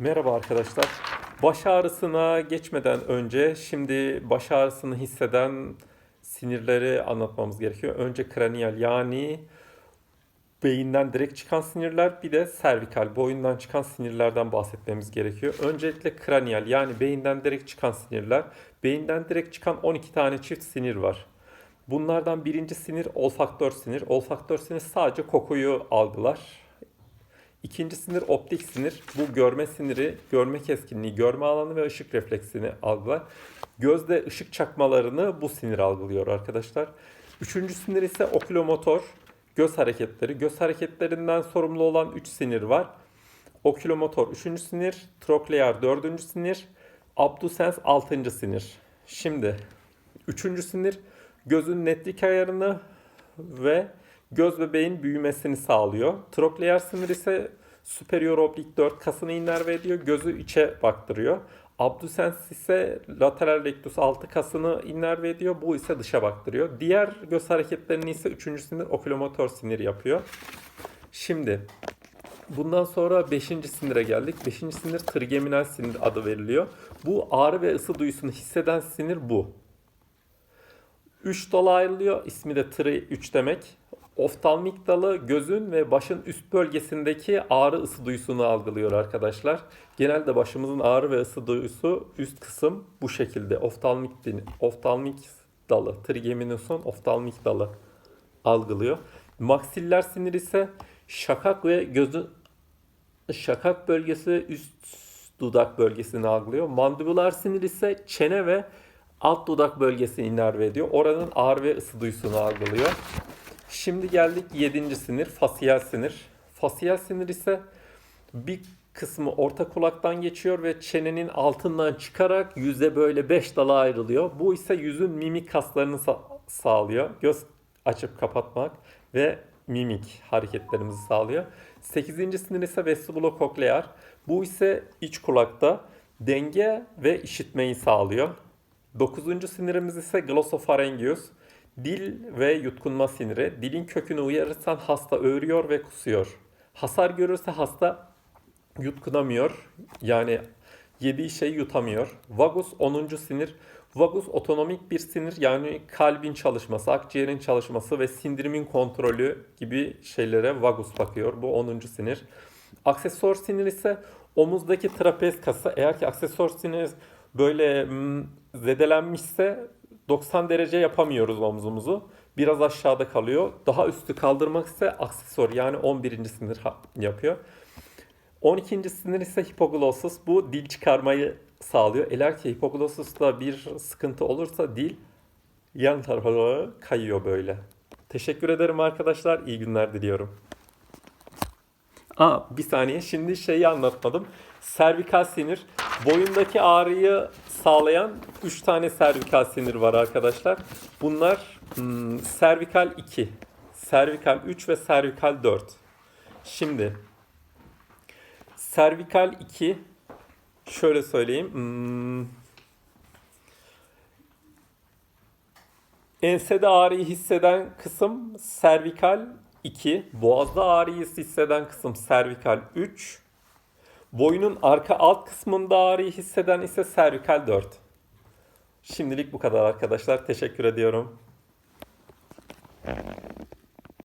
Merhaba arkadaşlar. Baş ağrısına geçmeden önce şimdi baş ağrısını hisseden sinirleri anlatmamız gerekiyor. Önce kraniyal yani beyinden direkt çıkan sinirler bir de servikal boyundan çıkan sinirlerden bahsetmemiz gerekiyor. Öncelikle kraniyal yani beyinden direkt çıkan sinirler. Beyinden direkt çıkan 12 tane çift sinir var. Bunlardan birinci sinir olfaktör sinir. Olfaktör sinir sadece kokuyu algılar. İkinci sinir optik sinir. Bu görme siniri, görme keskinliği, görme alanı ve ışık refleksini algılar. Gözde ışık çakmalarını bu sinir algılıyor arkadaşlar. Üçüncü sinir ise okulomotor. Göz hareketleri. Göz hareketlerinden sorumlu olan 3 sinir var. Okulomotor 3. sinir, troklear 4. sinir, abdusens 6. sinir. Şimdi 3. sinir gözün netlik ayarını ve göz bebeğin büyümesini sağlıyor. Trokleer sinir ise superior oblik 4 kasını innerve ediyor. Gözü içe baktırıyor. Abdusens ise lateral rectus 6 kasını innerve ediyor. Bu ise dışa baktırıyor. Diğer göz hareketlerini ise 3. sinir okulomotor sinir yapıyor. Şimdi bundan sonra 5. sinire geldik. 5. sinir trigeminal sinir adı veriliyor. Bu ağrı ve ısı duyusunu hisseden sinir bu. 3 dala ayrılıyor. İsmi de tri 3 demek. Oftalmik dalı gözün ve başın üst bölgesindeki ağrı ısı duyusunu algılıyor arkadaşlar. Genelde başımızın ağrı ve ısı duyusu üst kısım bu şekilde. Oftalmik dini, oftalmik dalı, trigeminus'un oftalmik dalı algılıyor. Maksiller sinir ise şakak ve gözün şakak bölgesi üst dudak bölgesini algılıyor. Mandibular sinir ise çene ve alt dudak bölgesini inerve ediyor. Oranın ağrı ve ısı duyusunu algılıyor. Şimdi geldik 7. sinir, fasiyel sinir. Fasiyel sinir ise bir kısmı orta kulaktan geçiyor ve çenenin altından çıkarak yüze böyle 5 dala ayrılıyor. Bu ise yüzün mimik kaslarını sa- sağlıyor. Göz açıp kapatmak ve mimik hareketlerimizi sağlıyor. 8. sinir ise vestibulokoklear. Bu ise iç kulakta denge ve işitmeyi sağlıyor. 9. sinirimiz ise glosopharyngeus. Dil ve yutkunma siniri. Dilin kökünü uyarırsan hasta öğürüyor ve kusuyor. Hasar görürse hasta yutkunamıyor. Yani yediği şeyi yutamıyor. Vagus 10. sinir. Vagus otonomik bir sinir yani kalbin çalışması, akciğerin çalışması ve sindirimin kontrolü gibi şeylere vagus bakıyor. Bu 10. sinir. Aksesuar sinir ise omuzdaki trapez kası. Eğer ki aksesuar sinir böyle hmm, zedelenmişse 90 derece yapamıyoruz omzumuzu. Biraz aşağıda kalıyor. Daha üstü kaldırmak ise aksesuar yani 11. sinir yapıyor. 12. sinir ise hipoglossus. Bu dil çıkarmayı sağlıyor. Eğer ki hipoglossus'ta bir sıkıntı olursa dil yan tarafa kayıyor böyle. Teşekkür ederim arkadaşlar. İyi günler diliyorum. Aa, bir saniye. Şimdi şeyi anlatmadım. Servikal sinir. Boyundaki ağrıyı sağlayan 3 tane servikal sinir var arkadaşlar. Bunlar hmm, servikal 2, servikal 3 ve servikal 4. Şimdi servikal 2 şöyle söyleyeyim. Hmm, ensede ağrıyı hisseden kısım servikal 2, boğazda ağrıyı hisseden kısım servikal 3, boynun arka alt kısmında ağrıyı hisseden ise servikal 4. Şimdilik bu kadar arkadaşlar. Teşekkür ediyorum.